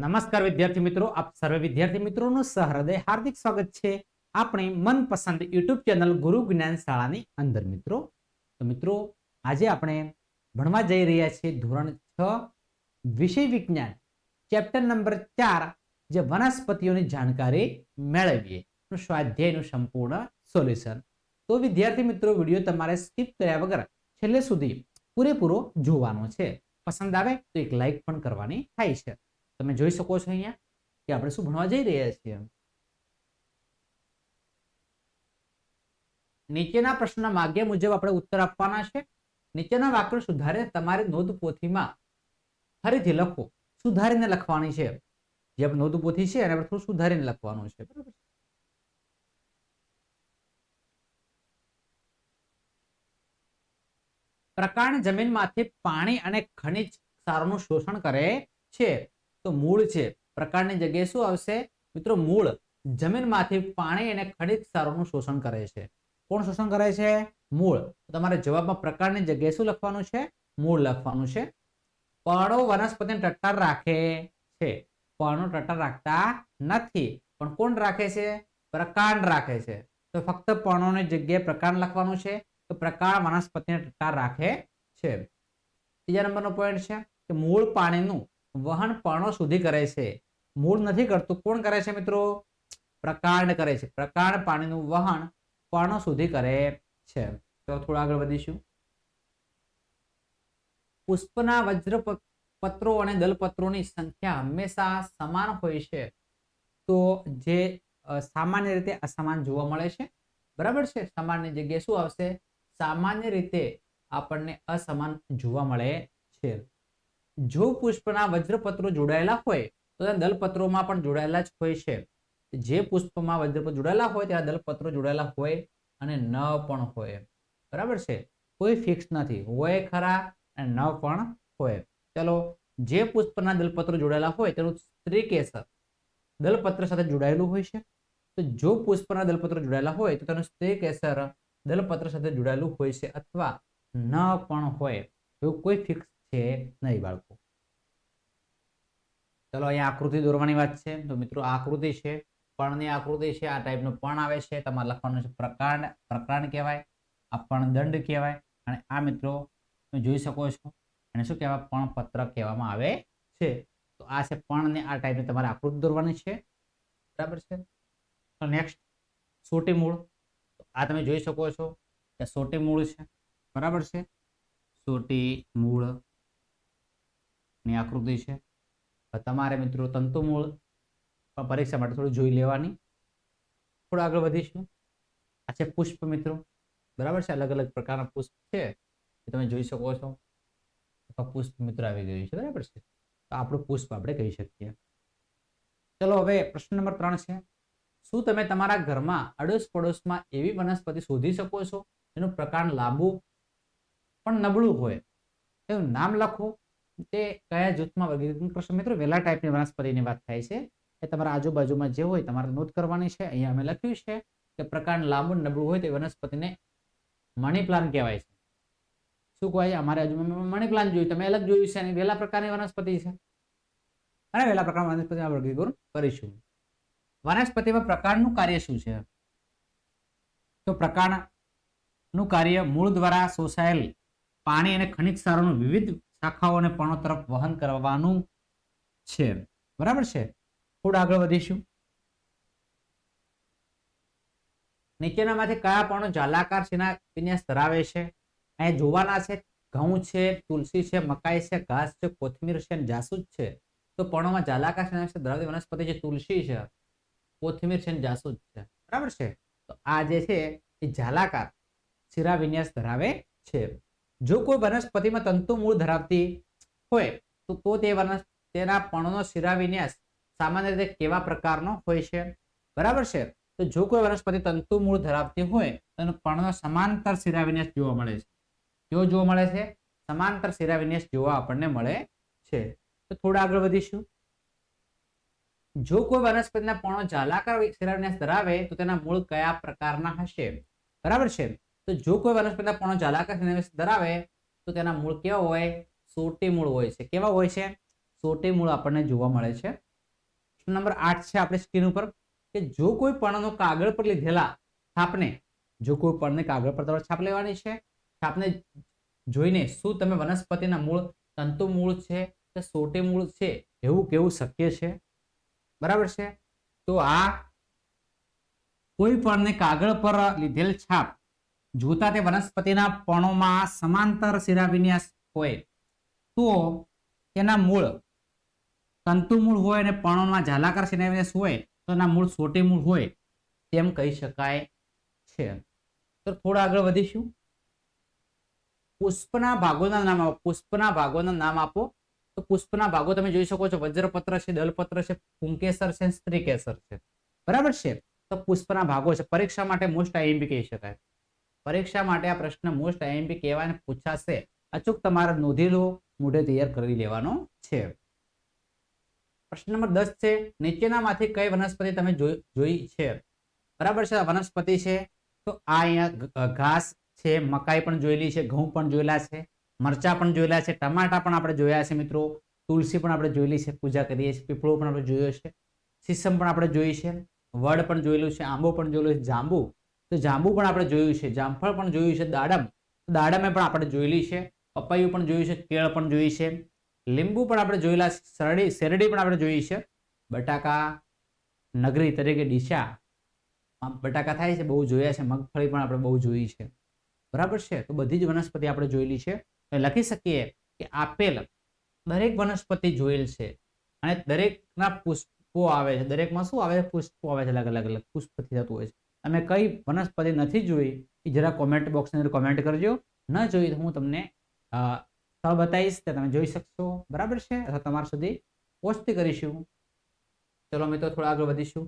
નમસ્કાર વિદ્યાર્થી મિત્રો, આપ સર્વે વિદ્યાર્થી મિત્રોનું સહૃદય હાર્દિક સ્વાગત છે આપણે મનપસંદ યુટ્યુબ ચેનલ ગુરુ જ્ઞાન શાળાની અંદર મિત્રો. તો મિત્રો, આજે આપણે ભણવા જઈ રહ્યા છીએ ધોરણ છ, વિષય વિજ્ઞાન, ચેપ્ટર નંબર ચાર, જે વનસ્પતિઓની જાણકારી મેળવીએ. સ્વાધ્યાયનું સંપૂર્ણ સોલ્યુશન. તો વિદ્યાર્થી મિત્રો, વીડિયો તમારે સ્કીપ કર્યા વગર છેલ્લે સુધી પૂરેપૂરો જોવાનો છે. પસંદ આવે તો એક લાઈક પણ કરવાની થાય છે. તમે જોઈ શકો છો અહીંયા કે આપણે શું ભણવા જઈ રહ્યા છીએ. નીચેના પ્રશ્નના માગ્ય મુજબ આપણે ઉત્તર આપવાના છે. નીચેના વાક્યો સુધારે તમારે નોંધપોથીમાં ફરીથી લખો. સુધારીને લખવાની છે. જે આપણે નોંધપોથી છે એને થોડું સુધારીને લખવાનું છે. બરાબર પ્રકાંડ જમીનમાંથી પાણી અને ખનિજ સારનું શોષણ કરે છે. તો મૂળ છે. પ્રકારની જગ્યાએ શું આવશે? મિત્રો, મૂળ જમીનમાંથી પાણી અને ખનિજ ક્ષારોનું શોષણ કરે છે. કોણ શોષણ કરે છે? મૂળ. તમારે જવાબમાં પ્રકારની જગ્યાએ શું લખવાનું છે? મૂળ લખવાનું છે. પર્ણો વનસ્પતિને ટટ્ટાર રાખે છે. પર્ણો ટટ્ટાર રાખતા નથી. પણ કોણ રાખે છે? પ્રકાંડ રાખે છે. તો ફક્ત પર્ણોની જગ્યાએ પ્રકાંડ લખવાનું છે તો પ્રકાંડ વનસ્પતિને ટટ્ટાર રાખે છે. ત્રીજા નંબરનો પોઈન્ટ છે કે મૂળ પાણીનું વહન પર્ણો સુધી કરે છે. મૂળ નથી કરતું. કોણ કરે છે મિત્રો? પ્રકાંડ કરે છે. પ્રકાંડ પાણીનું વહન પર્ણો સુધી કરે છે. તો થોડા આગળ વધીશું. પુષ્પના વજ્ર પત્રો અને દલપત્રોની સંખ્યા હંમેશા સમાન હોય છે. તો જે સામાન્ય રીતે અસમાન જોવા મળે છે. બરાબર છે? સમાનની જગ્યાએ શું આવશે? સામાન્ય રીતે આપણને અસમાન જોવા મળે છે. જો પુષ્પના વજ્રપત્રો જોડાયેલા હોય, તો ત્યાં દલપત્રોમાં પણ જોડાયેલા જ હોય છે. જે પુષ્પમાં વજ્રપત્ર જોડાયેલા હોય, ત્યાં દલપત્રો જોડાયેલા હોય અને ન પણ હોય. બરાબર છે? કોઈ ફિક્સ નથી. હોય ખરા અને ન પણ હોય. ચલો, જે પુષ્પના દલપત્રો જોડાયેલા હોય, તેનું સ્ત્રી કેસર દલપત્ર સાથે જોડાયેલું હોય છે? તો જો પુષ્પના દલપત્રો જોડાયેલા હોય, તો તેનું સ્ત્રી કેસર દલપત્ર સાથે જોડાયેલું હોય છે અથવા ન પણ હોય. એવું કોઈ ફિક્સ છે નહીં બાળકો? ચલો, અહીંયા આકૃતિ દોરવાની વાત છે. તો મિત્રો, આકૃતિ છે, પણની આકૃતિ છે, આ ટાઈપનું પણ આવે છે. તમારે લખવાનું છે પ્રકાંડ પ્રકાંડ કહેવાય, આ પણ દંડ કહેવાય. અને આ મિત્રો, તમે જોઈ શકો છો. અને શું કહેવાય? પણ પત્ર કહેવામાં આવે છે. તો આ છે પણ ને આ ટાઈપની તમારે આકૃતિ દોરવાની છે. બરાબર છે? તો નેક્સ્ટ સોટી મૂળ. આ તમે જોઈ શકો છો કે સોટી મૂળ છે. બરાબર છે? સોટી મૂળ ની આકૃતિ છે. તમારે મિત્રો તંતુમૂળ પરીક્ષા માટે થોડું જોઈ લેવાની. થોડું આગળ વધીશું. આ છે પુષ્પ મિત્રો. બરાબર છે? અલગ અલગ પ્રકારના પુષ્પ છે. એ તમે જોઈ શકો છો. પુષ્પ મિત્ર આવી ગયું છે. બરાબર છે? તો આપણું પુષ્પ આપણે કહી શકીએ. ચલો હવે પ્રશ્ન નંબર ત્રણ છે. શું તમે તમારા ઘરમાં અડોશ પડોશમાં એવી વનસ્પતિ શોધી શકો છો? એનું પ્રકાર લાંબુ પણ નબળું હોય. એનું નામ લખો. તે કયા જૂથમાં વર્ગીકરણ કરશો મિત્રો વેલા ટાઈપની વનસ્પતિની વાત થાય છે એ તમારા આજુબાજુમાં જે હોય તમારે નોંધ કરવાની છે. અહીંયા અમે લખ્યું છે કે પ્રકાર લાંબુ નબળું હોય તે વનસ્પતિને મણી પ્લાન્ટ કહેવાય છે. શું કહેવાય? અમારે આજુબાજુમાં મણી પ્લાન્ટ જોયું. તમે અલગ જોયું છે અને વેલા પ્રકારની વનસ્પતિ છે. અને વેલા પ્રકારની વનસ્પતિમાં વર્ગીકરણ કરીશું. વનસ્પતિમાં પ્રકારનું કાર્ય શું છે? તો પ્રકારનું કાર્ય મૂળ દ્વારા શોષાયેલ પાણી અને ખનિજ સારોનું વિવિધ શાખાઓ અને પર્ણો તરફ વહન કરવાનું છે. બરાબર છે? થોડું આગળ વધીશું. નીચેનામાંથી કયા પર્ણો જાલાકાર શીના વિન્યાસ ધરાવે છે? અહીંયા જોવાના છે ઘઉં છે, તુલસી છે, મકાઈ છે, ઘાસ છે, કોથમીર છે અને જાસૂદ છે. તો પર્ણોમાં જાલાકાર શીના વિશે ધરાવતી વનસ્પતિ છે તુલસી છે, કોથમીર છે અને જાસૂદ છે. બરાબર છે? તો આ જે છે એ જાલાકાર, શિરા વિન્યાસ ધરાવે છે. જો કોઈ વનસ્પતિમાં તંતુ મૂળ ધરાવતી હોય, તો તો તે વનસ્પ તેના પર્ણનો શિરાવિન્યાસ સામાન્ય રીતે કેવા પ્રકારનો હોય છે? બરાબર છે? તો જો કોઈ વનસ્પતિ તંતુ મૂળ ધરાવતી હોય, તો એનો સમાંતર શિરાવિન્યાસ જોવા મળે છે. કેવો જોવા મળે છે? સમાંતર શિરાવિન્યાસ જોવા આપણને મળે છે. તો થોડા આગળ વધીશું. જો કોઈ વનસ્પતિના પર્ણો જાલાકાર શિરાવિન્યાસ ધરાવે, તો તેના મૂળ કયા પ્રકારના હશે? બરાબર છે? તો જો કોઈ વનસ્પતિના પર્ણો જાલાકાર શિરા વિન્યાસ ધરાવે, તો તેના મૂળ કેવા હોય? સોટી મૂળ હોય છે. કેવા હોય છે? સોટી મૂળ આપણને જોવા મળે છે. પ્રશ્ન નંબર આઠ છે આપણે સ્ક્રીન ઉપર કે જો કોઈ પર્ણનો કાગળ પર લીધેલા છાપને, જો કોઈ પર્ણને કાગળ પર તમારે છાપ લેવાની છે? છાપને જોઈને શું તમે વનસ્પતિના મૂળ તંતુ મૂળ છે કે સોટી મૂળ છે? એવું કેવું શક્ય છે? બરાબર છે? તો આ કોઈ પણને કાગળ પર લીધેલ છાપ જોતા તે વનસ્પતિના પણોમાં સમાંતર શિરાવિન્યાસ હોય, તો તેના મૂળ તંતુ મૂળ હોય અને પણોમાં ઝાલાકાર શિરાવિન્યાસ હોય, તો એના મૂળ સોટી મૂળ હોય, તેમ કહી શકાય છે. તો થોડા આગળ વધીશું. પુષ્પના ભાગોના નામ આપો, પુષ્પના ભાગોના નામ આપો. તો પુષ્પના ભાગો તમે જોઈ શકો છો, વજ્રપત્ર છે, દલપત્ર છે, પુંકેસર છે સ્ત્રીકેસર છે. બરાબર છે? તો પુષ્પના ભાગો છે. પરીક્ષા માટે મોસ્ટ આઈએમપી કહી શકાય. પરીક્ષા માટે આ પ્રશ્ન મોસ્ટ આઈએમપી કહેવાને પૂછાશે. અચૂક તમારે નોંધી લો મોઢે તૈયાર કરી લેવાનો છે. પ્રશ્ન નંબર દસ છે, નીચેનામાંથી કઈ વનસ્પતિ તમે જોઈ છે? બરાબર છે વનસ્પતિ છે. તો આ અહીંયા ઘાસ છે, મકાઈ પણ જોયેલી છે, ઘઉં પણ જોયેલા છે, મરચા પણ જોયેલા છે, ટમાટા પણ આપણે જોયા છે મિત્રો, તુલસી પણ આપણે જોયેલી છે, પૂજા કરીએ છીએ, પીપળો પણ આપણે જોયો છે સીસમ પણ આપણે જોઈ છે, વડ પણ જોયેલું છે, આંબો પણ જોયેલું છે, જાંબુ તો જાંબુ પણ આપણે જોયું છે, જામફળ પણ જોયું છે, દાડમ. દાડમે પણ આપણે જોયેલી છે, પપૈયું પણ જોયું છે, કેળ પણ જોઈ છે, લીંબુ પણ આપણે જોયેલા શરડી, શેરડી પણ આપણે જોઈ છે, બટાકા, નગરી તરીકે ડીશા બટાકા થાય છે, બહુ જોયા છે, મગફળી પણ આપણે બહુ જોઈ છે. બરાબર છે? તો બધી જ વનસ્પતિ આપણે જોયેલી છે. લખી શકીએ કે આપેલ દરેક વનસ્પતિ જોયેલ છે અને દરેકના પુષ્પો આવે છે. દરેકમાં શું આવે છે? પુષ્પો આવે છે, અલગ અલગ અલગ પુષ્પથી થતું હોય છે. તમે કઈ વનસ્પતિ નથી જોઈ એ જરા કોમેન્ટ બોક્સની અંદર કોમેન્ટ કરજો. ન જોઈ તો હું તમને સ્થળ બતાવીશ તે તમે જોઈ શકશો. બરાબર છે? અથવા તમારા સુધી પોસ્ટ કરીશું ચલો તો થોડા આગળ વધીશું.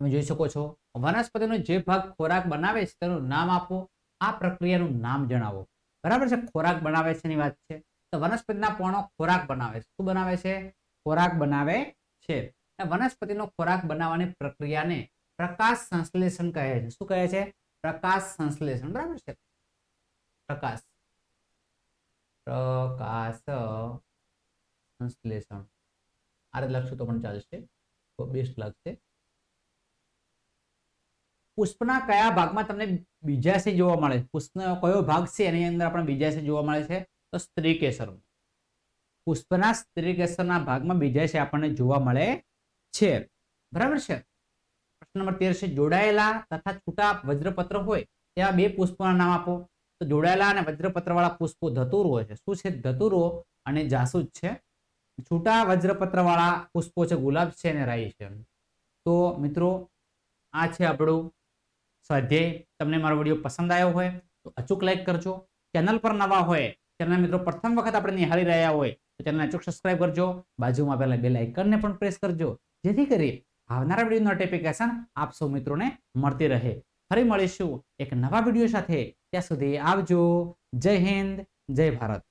તમે જોઈ શકો છો. વનસ્પતિનો જે ભાગ ખોરાક બનાવે છે તેનું નામ આપો. આ પ્રક્રિયાનું નામ જણાવો. બરાબર છે? ખોરાક બનાવે છે એની વાત છે. તો વનસ્પતિના પર્ણો ખોરાક બનાવે છે. શું બનાવે છે? ખોરાક બનાવે છે. વનસ્પતિનો ખોરાક બનાવવાની પ્રક્રિયાને પ્રકાશ સંશ્લેષણ કહે છે. શું કહે છે? પ્રકાશ સંશ્લેષણ. બરાબર છે? પ્રકાશ. પ્રકાશ સંશ્લેષણ. આ રીતે લખશું તો પણ ચાલશે. તો બેસ્ટ લાગશે. પુષ્પના કયા ભાગમાં તમને બીજાશી જોવા મળે? પુષ્પનો કયો ભાગ છે? એની અંદર આપણે બીજાશી જોવા મળે છે? તો સ્ત્રી કેસર. પુષ્પના સ્ત્રી કેસરના ભાગમાં બીજાશી આપણને જોવા મળે છે. બરાબર છે? પ્રશ્ન નંબર તેર છે, જોડાયેલા તથા છૂટા વજ્રપત્ર હોય તેવા બે પુષ્પોના નામ આપો. તો જોડાયેલા અને વજ્રપત્ર વાળા પુષ્પો ધતુરો છે. શું છે? ધતુરો અને જાસૂદ છે. છૂટા વજ્રપત્ર વાળા પુષ્પો છે, ગુલાબ છે અને રાઈ છે. તો મિત્રો, આ છે આપણું સ્વાધ્યાય. તમને મારો વીડિયો પસંદ આવ્યો હોય તો અચૂક લાઈક કરજો. ચેનલ પર નવા હોય ચેનલ મિત્રો પ્રથમ વખત આપણે નિહાળી રહ્યા હોય તો ચેનલને અચૂક સબસ્ક્રાઇબ કરજો. બાજુમાં પહેલા બે લાઇકનને પણ પ્રેસ કરજો. જેથી કરી આવનારા વીડિયો નોટિફિકેશન આપ સૌ મિત્રોને મળતી રહે. ફરી મળીશું એક નવા વીડિયો સાથે. ત્યાં સુધી આવજો. જય હિન્દ, જય ભારત.